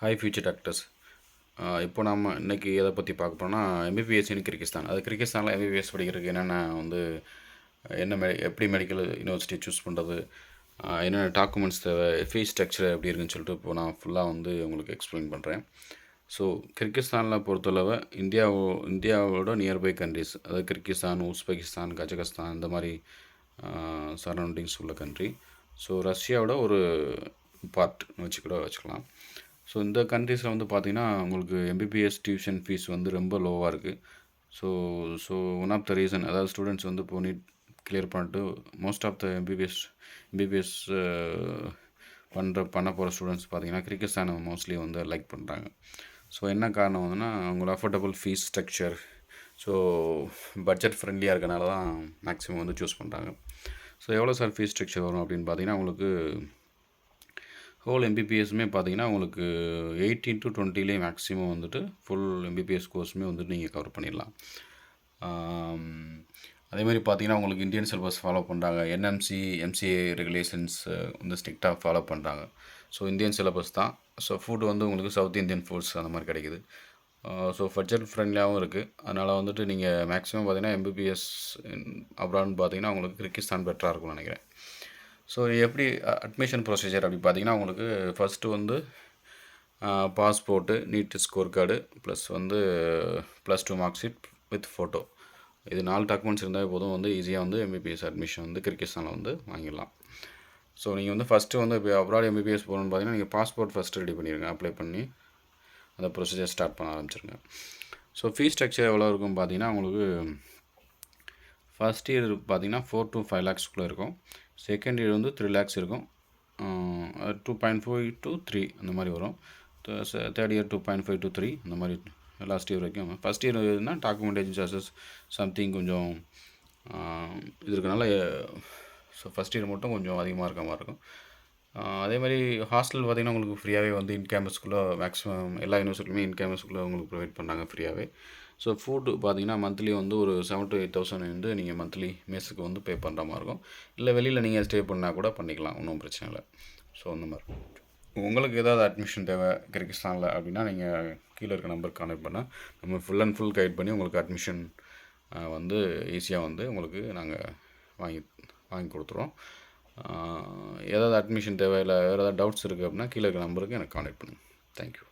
Hi future doctors இப்போ நம்ம இன்றைக்கி எதை பற்றி பார்க்க போனால் எம்பிபிஎஸ் இன் கிர்கிஸ்தான் அது கிர்கிஸ்தானில் எம்பிபிஎஸ் படிக்கிறதுக்கு என்னென்ன வந்து என்ன மெ எப்படி மெடிக்கல் யூனிவர்சிட்டி சூஸ் பண்ணுறது என்னென்ன டாக்குமெண்ட்ஸ் தேவை ஃபீஸ் ஸ்ட்ரக்சர் எப்படி இருக்குன்னு சொல்லிட்டு இப்போ நான் ஃபுல்லாக வந்து உங்களுக்கு எக்ஸ்பிளைன் பண்ணுறேன் ஸோ கிர்கிஸ்தானில் பொறுத்தளவு இந்தியாவோ இந்தியாவோட நியர்பை கண்ட்ரிஸ் அதாவது கிர்கிஸ்தான் உஸ்பெகிஸ்தான் கஜகஸ்தான் இந்த மாதிரி சரௌண்டிங்ஸ் உள்ள கண்ட்ரி ஸோ ரஷ்யாவோட ஒரு பார்ட் வச்சுக்கூட வச்சுக்கலாம். ஸோ இந்த கண்ட்ரீஸில் வந்து பார்த்திங்கன்னா உங்களுக்கு எம்பிபிஎஸ் டியூஷன் ஃபீஸ் வந்து ரொம்ப லோவாக இருக்குது so so one of the reason அதாவது ஸ்டூடெண்ட்ஸ் வந்து இப்போ நீட் கிளியர் பண்ணிட்டு most of the MBBS MBBS பண்ணுற பண்ண போகிற ஸ்டூடெண்ட்ஸ் பார்த்திங்கன்னா கிரிக்கெட்ஸ்தானை மோஸ்ட்லி வந்து லைக் பண்ணுறாங்க ஸோ என்ன காரணம் வந்துன்னா அவங்களோட affordable fees structure so budget ஃப்ரெண்ட்லியாக இருக்கனால தான் மேக்ஸிமம் வந்து சூஸ் பண்ணுறாங்க ஸோ எவ்வளோ சார் ஃபீஸ் ஸ்ட்ரக்சர் வரும் அப்படின்னு பார்த்தீங்கன்னா உங்களுக்கு ஹோல் எம்பிபிஎஸ்மே பார்த்தீங்கன்னா உங்களுக்கு எயிட்டீன் டு டுவெண்ட்டிலே மேக்ஸிமம் வந்துட்டு ஃபுல் எம்பிபிஎஸ் கோர்ஸுமே வந்துட்டு நீங்கள் கவர் பண்ணிடலாம். அதேமாதிரி பார்த்தீங்கன்னா உங்களுக்கு இந்தியன் சிலபஸ் ஃபாலோ பண்ணுறாங்க என்எம்சி எம்சிஏ ரெகுலேஷன்ஸ் வந்து ஸ்ட்ரிக்டாக ஃபாலோ பண்ணுறாங்க ஸோ இந்தியன் சிலபஸ் தான். ஸோ ஃபுட் வந்து உங்களுக்கு சவுத் இந்தியன் ஃபுட்ஸ் அந்த மாதிரி கிடைக்குது. ஸோ பட்ஜெட் ஃப்ரெண்ட்லியாகவும் இருக்குது அதனால் வந்துட்டு நீங்கள் மேக்ஸிமம் பார்த்தீங்கன்னா எம்பிபிஎஸ் அப்ராட்னு பார்த்தீங்கன்னா உங்களுக்கு கிர்கிஸ்தான் பெட்டராக இருக்கும்னு நினைக்கிறேன். ஸோ எப்படி அட்மிஷன் ப்ரொசீஜர் அப்படி பார்த்தீங்கன்னா உங்களுக்கு ஃபஸ்ட்டு வந்து passport NEET score card plus வந்து plus two mark sheet with photo இது நாலு டாக்குமெண்ட்ஸ் இருந்தால் போதும். வந்து ஈஸியாக வந்து எம்பிபிஎஸ் அட்மிஷன் வந்து கிரிக்கெட்ஸானில் வந்து வாங்கிடலாம். ஸோ நீங்கள் வந்து ஃபஸ்ட்டு வந்து இப்போ அப்ராட் எம்பிபிஎஸ் போகணுன்னு பார்த்தீங்கன்னா நீங்கள் பாஸ்போர்ட் ஃபஸ்ட்டு ரெடி பண்ணிடுங்க அப்ளை பண்ணி அந்த ப்ரொசீஜர் ஸ்டார்ட் பண்ண ஆரம்பிச்சிருங்க. ஸோ ஃபீஸ் ஸ்ட்ரக்சர் எவ்வளோ இருக்கும் பார்த்தீங்கன்னா உங்களுக்கு ஃபஸ்ட் இயர் பார்த்தீங்கன்னா ஃபோர் டு ஃபைவ் லேக்ஸ்க்குள்ளே இருக்கும். செகண்ட் இயர் வந்து த்ரீ லேக்ஸ் இருக்கும். Two point five to three அந்த மாதிரி வரும். Third year two point five to three அந்த மாதிரி லாஸ்ட் இயர் வரைக்கும். ஃபஸ்ட் இயர் இருந்தால் டாக்குமெண்டேஷன் சார்ஜஸ் சம்திங் கொஞ்சம் இது இருக்கனால ஸோ ஃபஸ்ட் இயர் மட்டும் கொஞ்சம் அதிகமாக இருக்க மாதிரி இருக்கும். அதே மாதிரி ஹாஸ்டல் பார்த்திங்கன்னா உங்களுக்கு ஃப்ரீயாகவே வந்து இன் கேம்பஸ்குள்ளே மேக்ஸிமம் எல்லா யூனிவர்சிட்டியுமே இன் கேம்பஸ்குள்ளே உங்களுக்கு ப்ரொவைட் பண்ணாங்க ஃப்ரீயாகவே ஸோ ஃபுட்டு பார்த்தீங்கன்னா மந்த்லி வந்து ஒரு செவன் டு எயிட் தௌசண்ட் வந்து நீங்கள் மந்த்லி மெஸ்ஸுக்கு வந்து பே பண்ணுற மாதிரி இருக்கும். இல்லை வெளியில் நீங்கள் ஸ்டே பண்ணால் கூட பண்ணிக்கலாம். ஒன்றும் பிரச்சனை இல்லை. ஸோ அந்த மாதிரி. உங்களுக்கு ஏதாவது அட்மிஷன் தேவை கிர்கிஸ்தானில் அப்படின்னா நீங்கள் கீழே இருக்க நம்பருக்கு கான்டெக்ட் பண்ணால் நம்ம ஃபுல் அண்ட் ஃபுல் கைட் பண்ணி உங்களுக்கு அட்மிஷன் வந்து ஈஸியாக வந்து உங்களுக்கு நாங்கள் வாங்கி வாங்கி கொடுத்துருவோம். ஏதாவது அட்மிஷன் தேவை இல்லை வேறு ஏதாவது டவுட்ஸ் இருக்குது அப்படின்னா கீழே இருக்க நம்பருக்கு எனக்கு கான்டெக்ட் பண்ணுங்கள் தேங்க்யூ